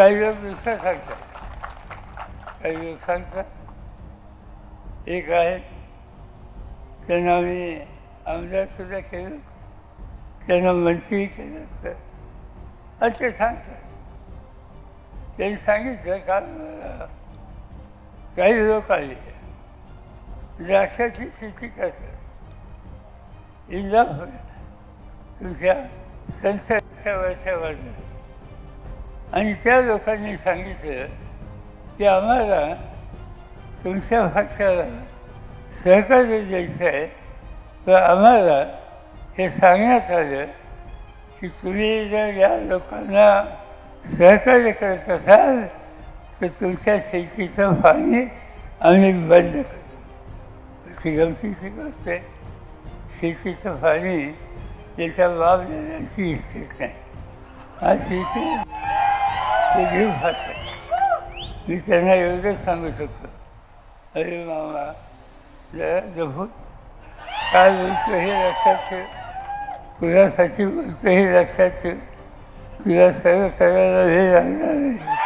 काही लोक दुसरं सांगतात काही लोक सांगतात एक आहे. त्यांना आम्ही आमदार सुद्धा केलं त्यांना मंत्री केलं होतं. असे सांगतात. त्यांनी सांगितलं काल काही लोक आले. द्राक्षाची शेती करतात. इंदा तुमच्या संसदेच्या वर्षावर आणि त्या लोकांनी सांगितलं की आम्हाला तुमच्या भाषाला सहकार्य द्यायचं आहे. तर आम्हाला हे सांगण्यात आलं की तुम्ही जर या लोकांना सहकार्य करत असाल तर तुमच्या शेतीचं पाणी आम्ही बंद करू. अशी गमतीची गोष्ट आहे. शेतीचं पाणी त्याच्या बाब देण्याची इच्छित नाही हा शेती ते घेऊन खात मी त्यांना एवढंच सांगू शकतो. अरे मामा जरा काय बोलतो हे लक्षात ठेव. तुझ्यासाठी बोलतो हे लक्षात ठेव. तुला सर्व करायला हे लागणार नाही